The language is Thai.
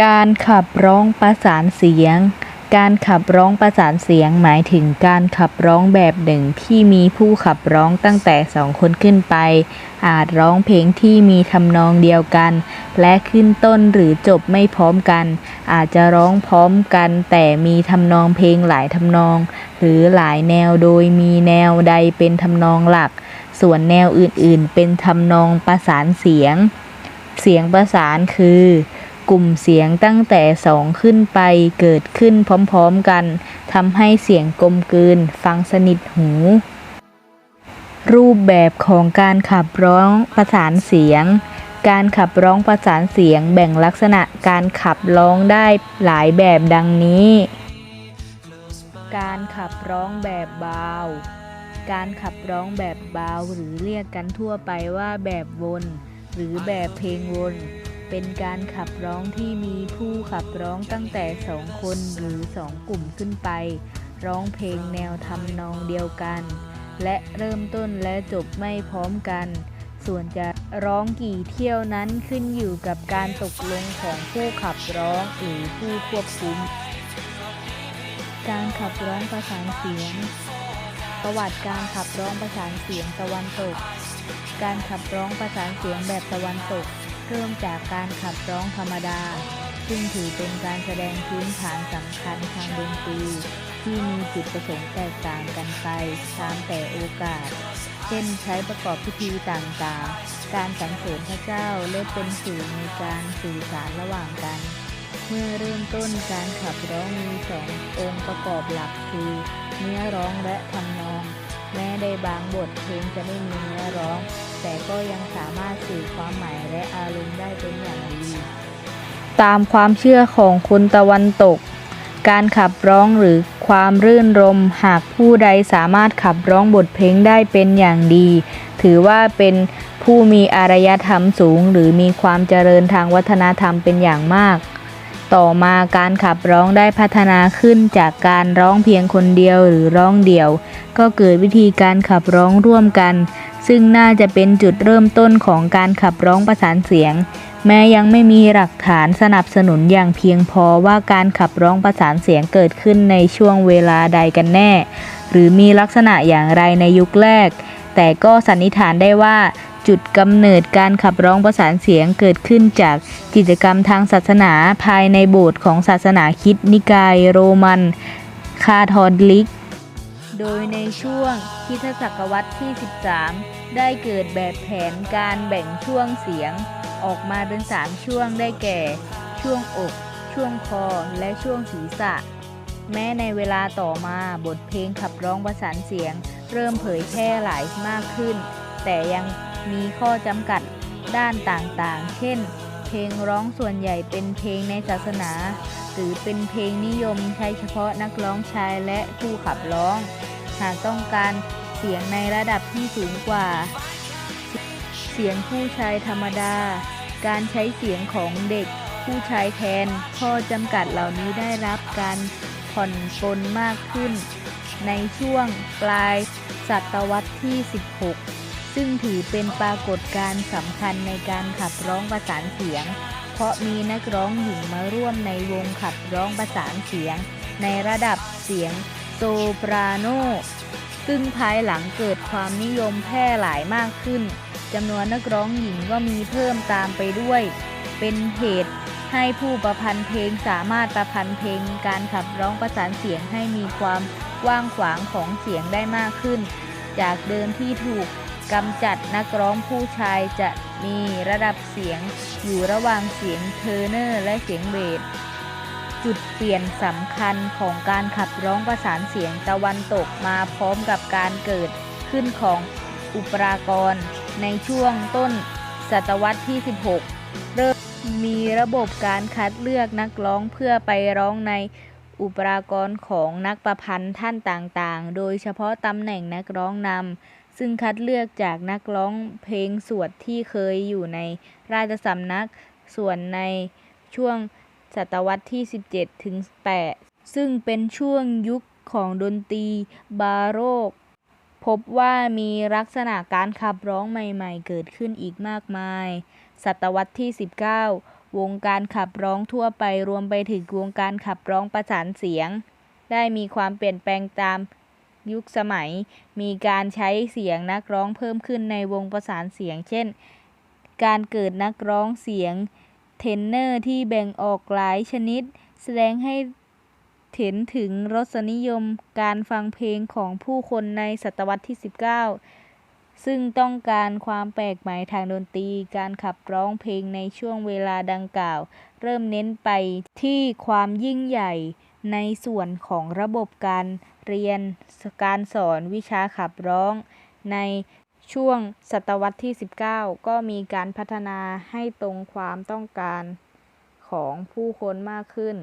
การขับร้องประสานเสียง การขับร้องประสานเสียงหมายถึงการขับร้องแบบหนึ่งที่มีผู้ขับร้องตั้งแต่สองคนขึ้นไป อาจร้องเพลงที่มีทำนองเดียวกัน และขึ้นต้นหรือจบไม่พร้อมกัน อาจจะร้องพร้อมกัน แต่มีทำนองเพลงหลายทำนอง หรือหลายแนวโดยมีแนวใดเป็นทำนองหลัก ส่วนแนวอื่นๆ เป็นทำนองประสานเสียง เสียงประสานคือ กลุ่มเสียงตั้งแต่สองขึ้นไปเกิดขึ้นพร้อมๆกันทำให้เสียงกลมกลืนฟังสนิทหู รูปแบบของการขับร้องประสานเสียง การขับร้องประสานเสียงแบ่งลักษณะการขับร้องได้หลายแบบดังนี้ การขับร้องแบบเบาการขับร้องแบบเบาหรือเรียกกันทั่วไปว่าแบบวน หรือแบบเพลงวน เป็นการขับร้องที่มีผู้ขับร้องตั้งแต่สองคนหรือสองกลุ่มขึ้นไป ร้องเพลงแนวทำนองเดียวกัน และเริ่มต้นและจบไม่พร้อมกัน ส่วนจะร้องกี่เที่ยวนั้นขึ้นอยู่กับการตกลงของผู้ขับร้องหรือผู้ควบคุม การขับร้องประสานเสียง ประวัติการขับร้องประสานเสียงตะวันตก การขับร้องประสานเสียงแบบตะวันตก เริ่มจากการขับร้องธรรมดา ซึ่งถือเป็นการแสดงพื้นฐานสำคัญทางดนตรีที่มีจุดประสงค์แตกต่างกันไปตามแต่โอกาส เช่นใช้ประกอบพิธีต่างๆ การสรรเสริญพระเจ้าและเป็นสื่อในการสื่อสารระหว่างกัน เมื่อเริ่มต้นการขับร้องมีสององค์ประกอบหลักคือ เนื้อร้องและทำนอง แม้ในบางบทเพลงจะไม่มีเนื้อร้อง แต่ก็ยังสามารถสื่อความหมายและอารมณ์ได้เป็นอย่างดี ตามความเชื่อของคนตะวันตก การขับร้องหรือความรื่นรม หากผู้ใดสามารถขับร้องบทเพลงได้เป็นอย่างดี ถือว่าเป็นผู้มีอารยธรรมสูง หรือมีความเจริญทางวัฒนธรรมเป็นอย่างมากต่อมาการขับร้องได้พัฒนาขึ้นจากการร้องเพียงคนเดียวหรือร้องเดี่ยว ก็เกิดวิธีการขับร้องร่วมกัน ซึ่งน่าจะเป็นจุดเริ่มต้นของการขับร้องประสานเสียง แม้ยังไม่มีหลักฐานสนับสนุนอย่างเพียงพอว่าการขับร้องประสานเสียงเกิดขึ้นในช่วงเวลาใดกันแน่ หรือมีลักษณะอย่างไรในยุคแรก แต่ก็สันนิษฐานได้ว่าจุดกำเนิดการขับร้องประสานเสียงเกิดขึ้นจากกิจกรรมทางศาสนาภายในโบสถ์ของศาสนาคิดนิกายโรมัน คาทอลิก โดยในช่วงคริสตศตวรรษที่ 13 ได้เกิดแบบแผนการแบ่งช่วงเสียง ออกมาเป็น 3 ช่วงได้แก่ ช่วงอก ช่วงคอ และช่วงศีรษะ แม้ในเวลาต่อมาบทเพลงขับร้องประสานเสียง เริ่มเผยแพร่หลายมากขึ้น แต่ยังมีข้อจำกัดด้านต่างๆ เช่น เพลงร้องส่วนใหญ่เป็นเพลงในศาสนา หรือเป็นเพลงนิยมใช้เฉพาะนักร้องชายและผู้ขับร้อง หากต้องการเสียงในระดับที่สูงกว่า เสียงผู้ชายธรรมดา การใช้เสียงของเด็กผู้ชายแทน ข้อจำกัดเหล่านี้ได้รับการผ่อนปลนมากขึ้น ในช่วงปลายศตวรรษที่ 16 ซึ่งถือเป็นปรากฏการณ์สำคัญในการขับร้องประสานเสียง เพราะมีนักร้องหญิงมาร่วมในวงขับร้องประสานเสียง ในระดับเสียงโซปราโน ซึ่งภายหลังเกิดความนิยมแพร่หลายมากขึ้นจำนวนนักร้องหญิงก็มีเพิ่มตามไปด้วย เป็นเหตุให้ผู้ประพันธ์เพลงสามารถประพันธ์เพลงการขับร้องประสานเสียงให้มีความกว้างขวางของเสียงได้มากขึ้น จากเดิมที่ถูก กำจัดนักร้องผู้ชายจะมีระดับเสียงอยู่ระหว่างเสียงเทอร์เนอร์และเสียงเบสจุดเปลี่ยนสำคัญของการขับร้องประสานเสียงตะวันตกมาพร้อมกับการเกิดขึ้นของอุปรากร ในช่วงต้นศตวรรษที่ 16 เริ่มมีระบบการคัดเลือกนักร้องเพื่อไปร้องในอุปรากรของนักประพันธ์ท่านต่างๆ โดยเฉพาะตำแหน่งนักร้องนำ ซึ่งคัดเลือกจากนักร้องเพลงสวดที่เคยอยู่ในราชสำนักส่วนในช่วงศตวรรษที่ 17 ถึง 8 ซึ่งเป็นช่วงยุคของดนตรีบาโรก พบว่ามีลักษณะการขับร้องใหม่ๆ เกิดขึ้นอีกมากมาย ศตวรรษที่ 19 วงการขับร้องทั่วไปรวมไปถึงวงการขับร้องประสานเสียง ได้มีความเปลี่ยนแปลงตาม ยุคสมัย มีการใช้เสียงนักร้องเพิ่มขึ้นในวงประสานเสียง เช่น การเกิดนักร้องเสียงเทนเนอร์ที่แบ่งออกหลายชนิด แสดงให้เห็นถึงรสนิยมการฟังเพลงของผู้คนในศตวรรษที่ 19 ซึ่งต้องการความแปลกใหม่ทางดนตรี การขับร้องเพลงในช่วงเวลาดังกล่าว เริ่มเน้นไปที่ความยิ่งใหญ่ในส่วนของระบบการ เรียนการสอนวิชาขับร้องในช่วงศตวรรษที่ 19 ก็มีการพัฒนาให้ตรงความต้องการของผู้คนมากขึ้น